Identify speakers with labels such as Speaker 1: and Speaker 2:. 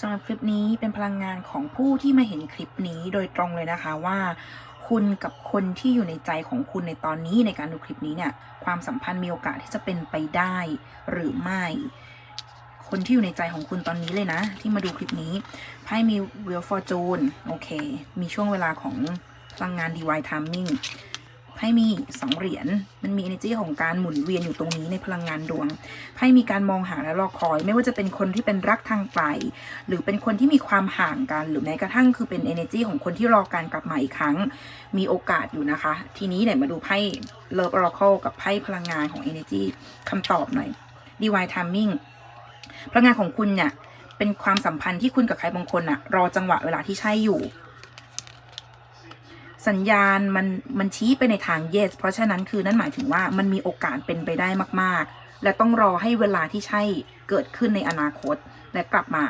Speaker 1: สำหรับคลิปนี้เป็นพลังงานของผู้ที่มาเห็นคลิปนี้โดยตรงเลยนะคะว่า คุณกับคนที่อยู่ในใจของคุณในตอนนี้ในการดูคลิปนี้เนี่ยความสัมพันธ์มีโอกาสที่จะเป็นไปได้หรือไม่ คนที่อยู่ในใจของคุณตอนนี้เลยนะ ที่มาดูคลิปนี้ไพ่มี Wheel Fortune โอเค มีช่วงเวลาของพลังงาน Divine Timing ไพ่มีสองเหรียญ มันมี energy ของการหมุนเวียนอยู่ตรงนี้ในพลังงานดวง ไพ่มีการมองหาและรอคอย ไม่ว่าจะเป็นคนที่เป็นรักทางไกล หรือเป็นคนที่มีความห่างกัน หรือแม้กระทั่งคือเป็น energy ของคนที่รอการกลับมาอีกครั้ง มีโอกาสอยู่นะคะ ทีนี้เดี๋ยวมาดูไพ่ Love Oracle กับไพ่พลังงานของ energy คำตอบหน่อย Divine Timing พลังงานของคุณเนี่ย เป็นความสัมพันธ์ที่คุณกับใครบางคนอะรอจังหวะเวลาที่ใช่อยู่ สัญญาณมันมันชี้ไปในทาง yes เพราะฉะนั้นคือนั่นหมายถึงว่ามันมีโอกาสเป็นไปได้มาก ๆ และต้องรอให้เวลาที่ใช่เกิดขึ้นในอนาคตและกลับมา